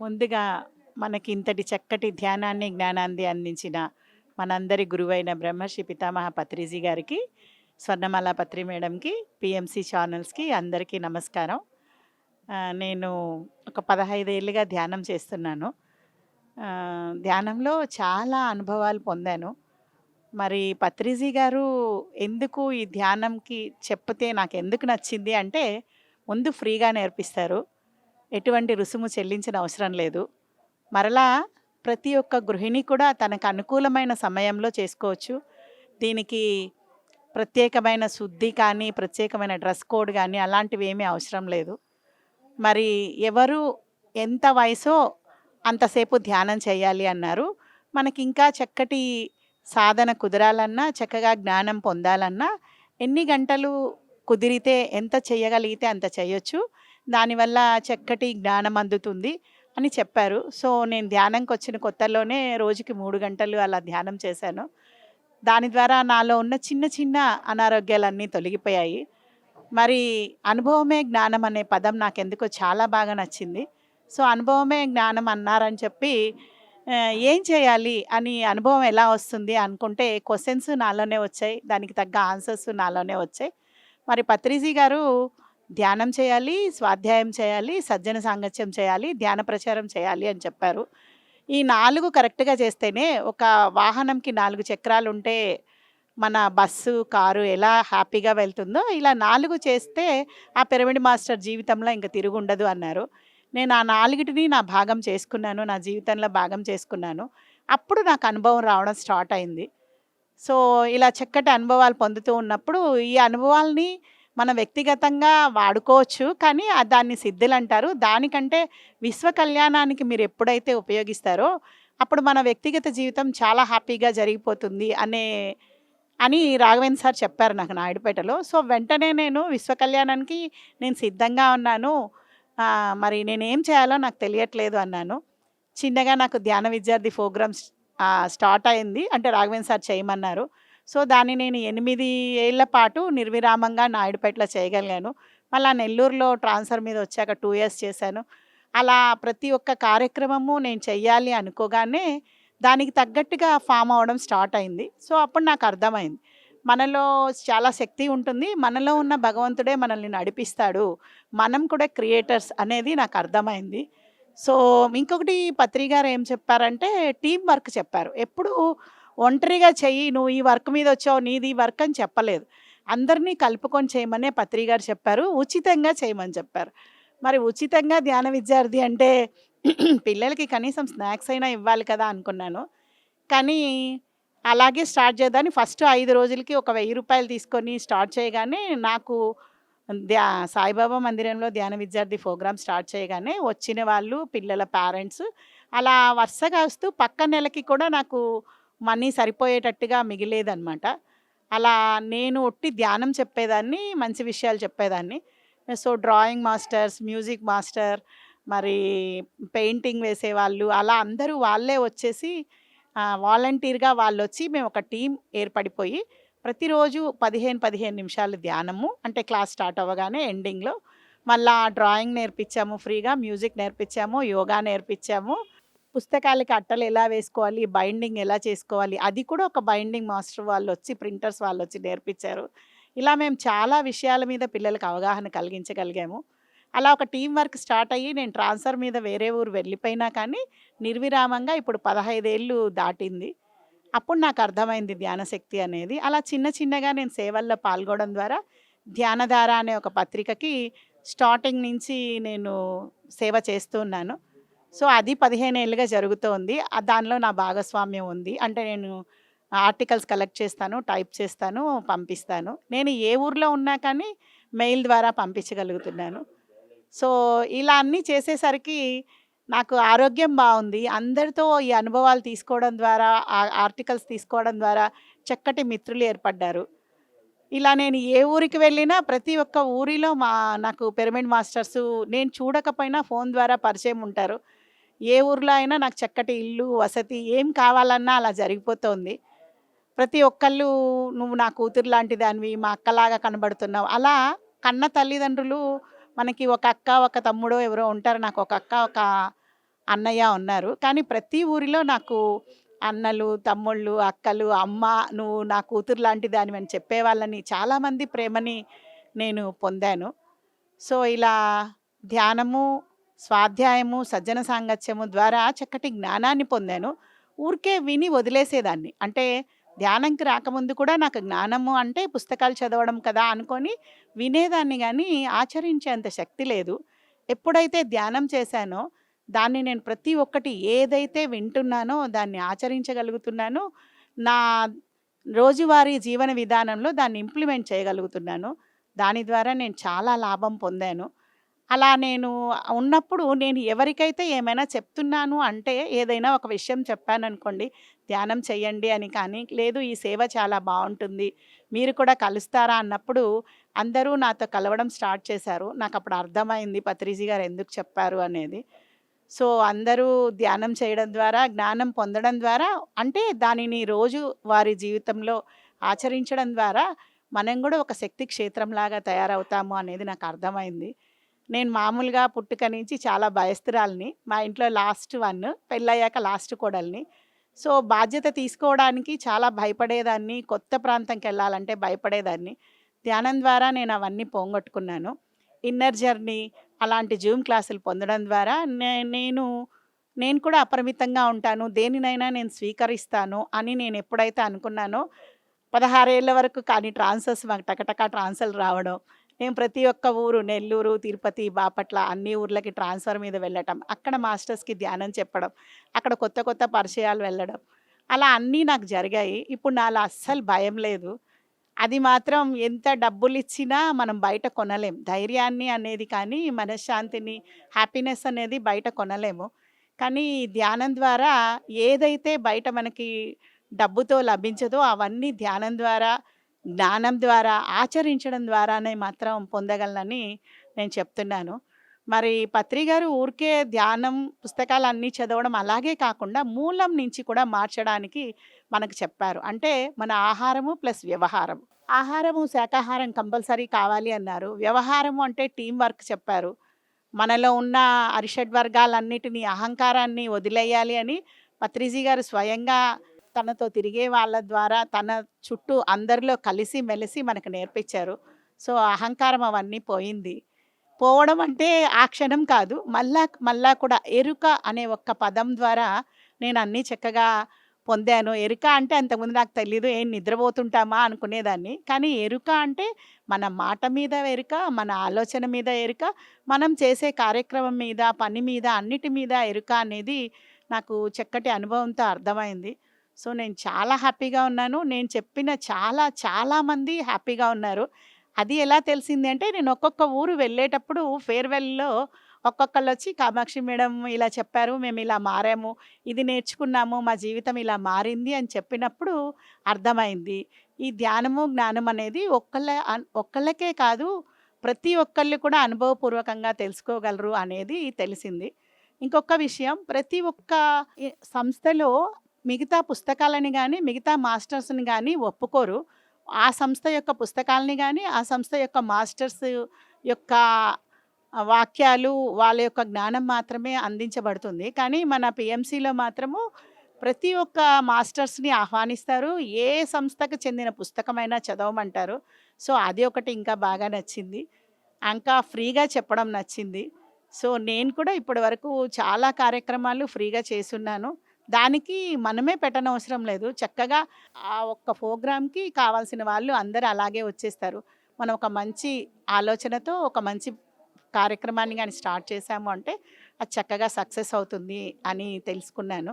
ముందుగా మనకి ఇంతటి చక్కటి ధ్యానాన్ని జ్ఞానాన్ని అందించిన మనందరి గురువైన బ్రహ్మశ్రీ పితామహ పత్రిజీ గారికి స్వర్ణమాల పత్రి మేడంకి పిఎంసి ఛానల్స్కి అందరికీ నమస్కారం. నేను ఒక పదహైదు ఏళ్ళుగా ధ్యానం చేస్తున్నాను. ధ్యానంలో చాలా అనుభవాలు పొందాను. మరి పత్రిజీ గారు ఎందుకు ఈ ధ్యానంకి చెప్తే నాకు ఎందుకు నచ్చింది అంటే ముందు ఫ్రీగా నేర్పిస్తారు. ఎటువంటి రుసుము చెల్లించిన అవసరం లేదు. మరలా ప్రతి ఒక్క గృహిణి కూడా తనకు అనుకూలమైన సమయంలో చేసుకోవచ్చు. దీనికి ప్రత్యేకమైన శుద్ధి కానీ ప్రత్యేకమైన డ్రెస్ కోడ్ కానీ అలాంటివి ఏమీ అవసరం లేదు. మరి ఎవరు ఎంత వయసో అంతసేపు ధ్యానం చేయాలి అన్నారు. మనకి ఇంకా చక్కటి సాధన కుదరాలన్నా చక్కగా జ్ఞానం పొందాలన్నా ఎన్ని గంటలు కుదిరితే ఎంత చేయగలిగితే అంత చేయొచ్చు. దానివల్ల చక్కటి జ్ఞానం అందుతుంది అని చెప్పారు. సో నేను ధ్యానంకి వచ్చిన కొత్తలోనే రోజుకి మూడు గంటలు అలా ధ్యానం చేశాను. దాని ద్వారా నాలో ఉన్న చిన్న చిన్న అనారోగ్యాలన్నీ తొలగిపోయాయి. మరి అనుభవమే జ్ఞానం అనే పదం నాకు ఎందుకో చాలా బాగా నచ్చింది. సో అనుభవమే జ్ఞానం అన్నారని చెప్పి ఏం చేయాలి? అని అనుభవం ఎలా వస్తుంది? అనుకుంటే క్వశ్చన్స్ నాలోనే వచ్చాయి. దానికి తగ్గ ఆన్సర్స్ నాలోనే వచ్చాయి. మరి పత్రిజీ గారు ధ్యానం చేయాలి స్వాధ్యాయం చేయాలి సజ్జన సాంగత్యం చేయాలి ధ్యాన ప్రచారం చేయాలి అని చెప్పారు. ఈ నాలుగు కరెక్ట్గా చేస్తేనే ఒక వాహనంకి నాలుగు చక్రాలు ఉంటే మన బస్సు కారు ఎలా హ్యాపీగా వెళ్తుందో ఇలా నాలుగు చేస్తే ఆ పిరమిడ్ మాస్టర్ జీవితంలో ఇంకా తిరుగుండదు అన్నారు. నేను ఆ నాలుగిటిని నా భాగం చేసుకున్నాను నా జీవితంలో భాగం చేసుకున్నాను. అప్పుడు నాకు అనుభవం రావడం స్టార్ట్ అయింది. సో ఇలా చక్కటి అనుభవాలు పొందుతూ ఉన్నప్పుడు ఈ అనుభవాల్ని మన వ్యక్తిగతంగా వాడుకోవచ్చు కానీ దాన్ని సిద్ధులు అంటారు దానికంటే విశ్వ కళ్యాణానికి మీరు ఎప్పుడైతే ఉపయోగిస్తారో అప్పుడు మన వ్యక్తిగత జీవితం చాలా హ్యాపీగా జరిగిపోతుంది అనే అని రాఘవేంద్ర సార్ చెప్పారు నాకు నాయుడుపేటలో. సో వెంటనే నేను విశ్వ కళ్యాణానికి నేను సిద్ధంగా ఉన్నాను. మరి నేను ఏం చేయాలో నాకు తెలియట్లేదు అన్నాను. చిన్నగా నాకు ధ్యాన విద్యార్థి ప్రోగ్రామ్స్ స్టార్ట్ అయింది. అంటే రాఘవేంద్ర సార్ చేయమన్నారు. సో దాన్ని నేను ఎనిమిది ఏళ్ళ పాటు నిర్విరామంగా నాయుడుపేటలో చేయగలిగాను. మళ్ళీ నెల్లూరులో ట్రాన్స్ఫర్ మీద వచ్చాక టూ ఇయర్స్ చేశాను. అలా ప్రతి ఒక్క కార్యక్రమము నేను చెయ్యాలి అనుకోగానే దానికి తగ్గట్టుగా ఫామ్ అవ్వడం స్టార్ట్ అయింది. సో అప్పుడు నాకు అర్థమైంది. మనలో చాలా శక్తి ఉంటుంది. మనలో ఉన్న భగవంతుడే మనల్ని నడిపిస్తాడు. మనం కూడా క్రియేటర్స్ అనేది నాకు అర్థమైంది. సో ఇంకొకటి పత్రి గారు ఏం చెప్పారంటే టీం వర్క్ చెప్పారు. ఎప్పుడు ఒంటరిగా చెయ్యి నువ్వు ఈ వర్క్ మీద వచ్చావు నీది ఈ వర్క్ అని చెప్పలేదు. అందరినీ కలుపుకొని చేయమనే పత్రి గారు చెప్పారు. ఉచితంగా చేయమని చెప్పారు. మరి ఉచితంగా ధ్యాన విద్యార్థి అంటే పిల్లలకి కనీసం స్నాక్స్ అయినా ఇవ్వాలి కదా అనుకున్నాను. కానీ అలాగే స్టార్ట్ చేద్దాని ఫస్ట్ ఐదు రోజులకి ఒక వెయ్యి రూపాయలు తీసుకొని స్టార్ట్ చేయగానే నాకు ధ్యా సాయిబాబా మందిరంలో ధ్యాన విద్యార్థి ప్రోగ్రామ్ స్టార్ట్ చేయగానే వచ్చిన వాళ్ళు పిల్లల పేరెంట్స్ అలా వరుసగా వస్తూ పక్క నెలకి కూడా నాకు మనీ సరిపోయేటట్టుగా మిగిలేదన్నమాట. అలా నేను ఒట్టి ధ్యానం చెప్పేదాన్ని మంచి విషయాలు చెప్పేదాన్ని. So drawing masters music master మరి పెయింటింగ్ వేసేవాళ్ళు అలా అందరూ వాళ్ళే వచ్చేసి వాలంటీర్గా వాళ్ళు వచ్చి మేము ఒక టీం ఏర్పడిపోయి ప్రతిరోజు పదిహేను పదిహేను నిమిషాలు ధ్యానము అంటే క్లాస్ స్టార్ట్ అవ్వగానే ఎండింగ్లో మళ్ళా డ్రాయింగ్ నేర్పించాము ఫ్రీగా మ్యూజిక్ నేర్పించాము యోగా నేర్పించాము పుస్తకాలకి అట్టలు ఎలా వేసుకోవాలి? బైండింగ్ ఎలా చేసుకోవాలి? అది కూడా ఒక బైండింగ్ మాస్టర్ వాళ్ళు వచ్చి ప్రింటర్స్ వాళ్ళు వచ్చి నేర్పించారు. ఇలా మేము చాలా విషయాల మీద పిల్లలకు అవగాహన కలిగించగలిగాము. అలా ఒక టీం వర్క్ స్టార్ట్ అయ్యి నేను ట్రాన్స్ఫర్ మీద వేరే ఊరు వెళ్ళిపోయినా కానీ నిర్విరామంగా ఇప్పుడు పదహైదేళ్ళు దాటింది. అప్పుడు నాకు అర్థమైంది ధ్యానశక్తి అనేది. అలా చిన్న చిన్నగా నేను సేవల్లో పాల్గొనడం ద్వారా ధ్యానధార అనే ఒక పత్రికకి స్టార్టింగ్ నుంచి నేను సేవ చేస్తూ ఉన్నాను. సో అది పదిహేను ఏళ్ళుగా జరుగుతోంది. దానిలో నా భాగస్వామ్యం ఉంది. అంటే నేను ఆర్టికల్స్ కలెక్ట్ చేస్తాను టైప్ చేస్తాను పంపిస్తాను. నేను ఏ ఊర్లో ఉన్నా కానీ మెయిల్ ద్వారా పంపించగలుగుతున్నాను. సో ఇలా అన్నీ చేసేసరికి నాకు ఆరోగ్యం బాగుంది. అందరితో ఈ అనుభవాలు తీసుకోవడం ద్వారా ఆర్టికల్స్ తీసుకోవడం ద్వారా చక్కటి మిత్రులు ఏర్పడ్డారు. ఇలా నేను ఏ ఊరికి వెళ్ళినా ప్రతి ఒక్క ఊరిలో మా నాకు పిరమిడ్ మాస్టర్స్ నేను చూడకపోయినా ఫోన్ ద్వారా పరిచయం ఉంటారు. ఏ ఊర్లో అయినా నాకు చక్కటి ఇల్లు వసతి ఏం కావాలన్నా అలా జరిగిపోతుంది ప్రతి ఒక్కళ్ళు నువ్వు నా కూతురు లాంటి దానివి మా అక్కలాగా కనబడుతున్నావు అలా కన్న తల్లిదండ్రులు మనకి ఒక అక్క ఒక తమ్ముడు ఎవరో ఉంటారు నాకు ఒక అక్క ఒక అన్నయ్య ఉన్నారు. కానీ ప్రతి ఊరిలో నాకు అన్నలు, తమ్ముళ్ళు, అక్కలు, అమ్మ నువ్వు నా కూతురు లాంటి దానివని చెప్పేవాళ్ళని చాలామంది ప్రేమని నేను పొందాను. సో, ఇలా ధ్యానము, స్వాధ్యాయము, సజ్జన సాంగత్యము ద్వారా చక్కటి జ్ఞానాన్ని పొందాను. ఊరికే విని వదిలేసేదాన్ని. అంటే ధ్యానంకి రాకముందు కూడా నాకు జ్ఞానము అంటే పుస్తకాలు చదవడం కదా అనుకొని వినేదాన్ని కానీ ఆచరించేంత శక్తి లేదు. ఎప్పుడైతే ధ్యానం చేశానో దాన్ని నేను ప్రతి ఒక్కటి ఏదైతే వింటున్నానో దాన్ని ఆచరించగలుగుతున్నాను నా రోజువారీ జీవన విధానంలో దాన్ని ఇంప్లిమెంట్ చేయగలుగుతున్నాను. దాని ద్వారా నేను చాలా లాభం పొందాను. అలా నేను ఉన్నప్పుడు నేను ఎవరికైతే ఏమైనా చెప్తున్నాను అంటే ఏదైనా ఒక విషయం చెప్పాననుకోండి, ధ్యానం చేయండి అని కానీ, లేదు ఈ సేవ చాలా బాగుంటుంది మీరు కూడా కలుస్తారా అన్నప్పుడు అందరూ నాతో కలవడం స్టార్ట్ చేశారు. నాకు అప్పుడు అర్థమైంది పత్రిజీ గారు ఎందుకు చెప్పారు అనేది. సో, అందరూ ధ్యానం చేయడం ద్వారా, జ్ఞానం పొందడం ద్వారా అంటే దానిని రోజు వారి జీవితంలో ఆచరించడం ద్వారా మనం కూడా ఒక శక్తి క్షేత్రంలాగా తయారవుతాము అనేది నాకు అర్థమైంది. నేను మామూలుగా పుట్టుక నుంచి చాలా భయస్థిరాలని మా ఇంట్లో లాస్ట్ వన్. పెళ్ళయ్యాక లాస్ట్ కోడల్ని సో, బాధ్యత తీసుకోవడానికి చాలా భయపడేదాన్ని. కొత్త ప్రాంతంకి వెళ్ళాలంటే భయపడేదాన్ని. ధ్యానం ద్వారా నేను అవన్నీ పోగొట్టుకున్నాను. ఇన్నర్ జర్నీ అలాంటి జూమ్ క్లాసులు పొందడం ద్వారా నేను నేను కూడా అపరిమితంగా ఉంటాను. దేనినైనా నేను స్వీకరిస్తాను అని నేను ఎప్పుడైతే అనుకున్నానో పదహారేళ్ళ వరకు కానీ ట్రాన్సర్స్ మాకు టకటక ట్రాన్సర్లు రావడం. నేను ప్రతి ఒక్క ఊరు నెల్లూరు, తిరుపతి, బాపట్ల అన్ని ఊర్లకి ట్రాన్స్‌ఫర్ మీద వెళ్ళటం. అక్కడ మాస్టర్స్‌కి ధ్యానం చెప్పడం. అక్కడ కొత్త కొత్త పరిచయాలు వెళ్ళడం. అలా అన్నీ నాకు జరిగాయి. ఇప్పుడు నాలో అస్సలు భయం లేదు. అది మాత్రం ఎంత డబ్బులు ఇచ్చినా మనం బయట కొనలేం. ధైర్యాన్ని అనేది కానీ, మనశ్శాంతిని, హ్యాపీనెస్ అనేది బయట కొనలేము. కానీ ధ్యానం ద్వారా ఏదైతే బయట మనకి డబ్బుతో లభించదో అవన్నీ ధ్యానం ద్వారా, జ్ఞానం ద్వారా, ఆచరించడం ద్వారానే మాత్రం పొందగలనని నేను చెప్తున్నాను. మరి పత్రి గారు ఊరికే ధ్యానం, పుస్తకాలు అన్నీ చదవడం అలాగే కాకుండా మూలం నుంచి కూడా మార్చడానికి మనకు చెప్పారు. అంటే మన ఆహారము ప్లస్ వ్యవహారం. ఆహారము శాకాహారం కంపల్సరీ కావాలి అన్నారు. వ్యవహారము అంటే టీం వర్క్ చెప్పారు. మనలో ఉన్న అరిషడ్ వర్గాలన్నిటినీ అహంకారాన్ని వదిలేయాలి అని పత్రిజీ గారు స్వయంగా తనతో తిరిగే వాళ్ళ ద్వారా తన చుట్టూ అందరిలో కలిసి మెలిసి మనకు నేర్పించారు. సో, అహంకారం అవన్నీ పోయింది. పోవడం అంటే ఆ క్షణం కాదు. మళ్ళా మళ్ళా కూడా ఎరుక అనే ఒక్క పదం ద్వారా నేను అన్నీ చక్కగా పొందాను. ఎరుక అంటే అంతకుముందు నాకు తెలీదు. ఏం నిద్రపోతుంటామా అనుకునేదాన్ని. కానీ ఎరుక అంటే మన మాట మీద ఎరుక, మన ఆలోచన మీద ఎరుక, మనం చేసే కార్యక్రమం మీద, పని మీద అన్నిటి మీద ఎరుక అనేది నాకు చక్కటి అనుభవంతో అర్థమైంది. సో, నేను చాలా హ్యాపీగా ఉన్నాను. నేను చెప్పిన చాలా చాలామంది హ్యాపీగా ఉన్నారు. అది ఎలా తెలిసింది అంటే నేను ఒక్కొక్క ఊరు వెళ్ళేటప్పుడు ఫేర్‌వెల్‌లో ఒక్కొక్కళ్ళు వచ్చి కామాక్షి మేడం ఇలా చెప్పారు. మేము ఇలా మారాము. ఇది నేర్చుకున్నాము. మా జీవితం ఇలా మారింది అని చెప్పినప్పుడు అర్థమైంది. ఈ ధ్యానము, జ్ఞానం అనేది ఒక్కళ్ళ ఒక్కళ్ళకే కాదు ప్రతి ఒక్కళ్ళు కూడా అనుభవపూర్వకంగా తెలుసుకోగలరు అనేది తెలిసింది. ఇంకొక విషయం ప్రతి ఒక్క సంస్థలో మిగతా పుస్తకాలని కానీ మిగతా మాస్టర్స్‌ని కానీ ఒప్పుకోరు. ఆ సంస్థ యొక్క పుస్తకాలని కానీ ఆ సంస్థ యొక్క మాస్టర్స్ యొక్క వాక్యాలు, వాళ్ళ యొక్క జ్ఞానం మాత్రమే అందించబడుతుంది. కానీ మన పిఎంసిలో మాత్రము ప్రతి ఒక్క మాస్టర్స్‌ని ఆహ్వానిస్తారు. ఏ సంస్థకు చెందిన పుస్తకమైనా చదవమంటారు. సో, అది ఒకటి ఇంకా బాగా నచ్చింది. ఇంకా ఫ్రీగా చెప్పడం నచ్చింది. సో, నేను కూడా ఇప్పటి వరకు చాలా కార్యక్రమాలు ఫ్రీగా చేసున్నాను. దానికి మనమే పెట్టనవసరం లేదు. చక్కగా ఆ ఒక్క ప్రోగ్రామ్‌కి కావాల్సిన వాళ్ళు అందరూ అలాగే వచ్చేస్తారు. మనం ఒక మంచి ఆలోచనతో ఒక మంచి కార్యక్రమాన్ని కానీ స్టార్ట్ చేశాము అంటే అది చక్కగా సక్సెస్ అవుతుంది అని తెలుసుకున్నాను.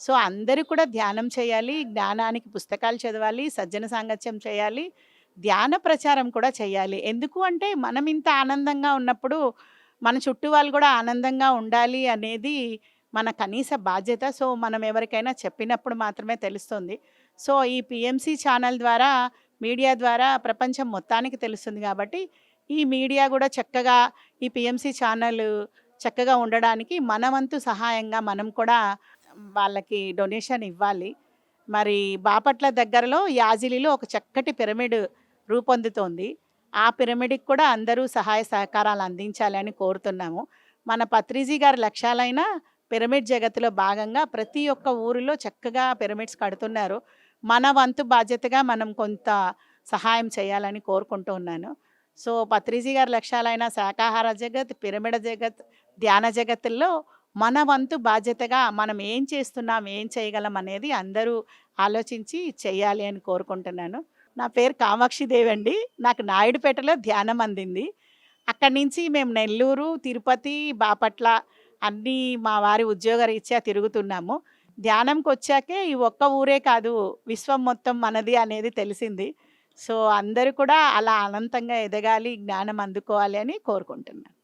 సో, అందరూ కూడా ధ్యానం చేయాలి. జ్ఞానానికి పుస్తకాలు చదవాలి. సజ్జన సాంగత్యం చేయాలి. ధ్యాన ప్రచారం కూడా చేయాలి. ఎందుకు అంటే మనం ఇంత ఆనందంగా ఉన్నప్పుడు మన చుట్టూ వాళ్ళు కూడా ఆనందంగా ఉండాలి అనేది మన కనీస బాధ్యత. సో, మనం ఎవరికైనా చెప్పినప్పుడు మాత్రమే తెలుస్తుంది. సో, ఈ పిఎంసి ఛానల్ ద్వారా, మీడియా ద్వారా ప్రపంచం మొత్తానికి తెలుస్తుంది కాబట్టి, ఈ మీడియా కూడా చక్కగా ఈ పిఎంసి ఛానల్ చక్కగా ఉండడానికి మనవంతు సహాయంగా మనం కూడా వాళ్ళకి డొనేషన్ ఇవ్వాలి. మరి బాపట్ల దగ్గరలో యాజిలీలో ఒక చక్కటి పిరమిడ్ రూపొందుతోంది. ఆ పిరమిడ్‌కి కూడా అందరూ సహాయ సహకారాలు అందించాలి అని కోరుతున్నాము. మన పత్రిజీ గారి లక్ష్యాలైనా పిరమిడ్ జగత్తులో భాగంగా ప్రతి ఒక్క ఊరిలో చక్కగా పిరమిడ్స్ కడుతున్నారు. మన వంతు బాధ్యతగా మనం కొంత సహాయం చేయాలని కోరుకుంటూ ఉన్నాను. సో పత్రిజీ గారి లక్ష్యాలైన శాకాహార జగత్ పిరమిడ జగత్ ధ్యాన జగత్తుల్లో మన వంతు బాధ్యతగా మనం ఏం చేస్తున్నాం ఏం చేయగలం అనేది అందరూ ఆలోచించి చేయాలి అని కోరుకుంటున్నాను. నా పేరు కామాక్షిదేవి అండి. నాకు నాయుడుపేటలో ధ్యానం అందింది. అక్కడి నుంచి మేము నెల్లూరు తిరుపతి బాపట్ల అన్నీ మా వారి ఉద్యోగరీత్యా తిరుగుతున్నాము. ధ్యానంకి వచ్చాకే ఈ ఒక్క ఊరే కాదు విశ్వం మొత్తం మనది అనేది తెలిసింది. సో అందరూ కూడా అలా అనంతంగా ఎదగాలి జ్ఞానం అందుకోవాలి అని కోరుకుంటున్నాను.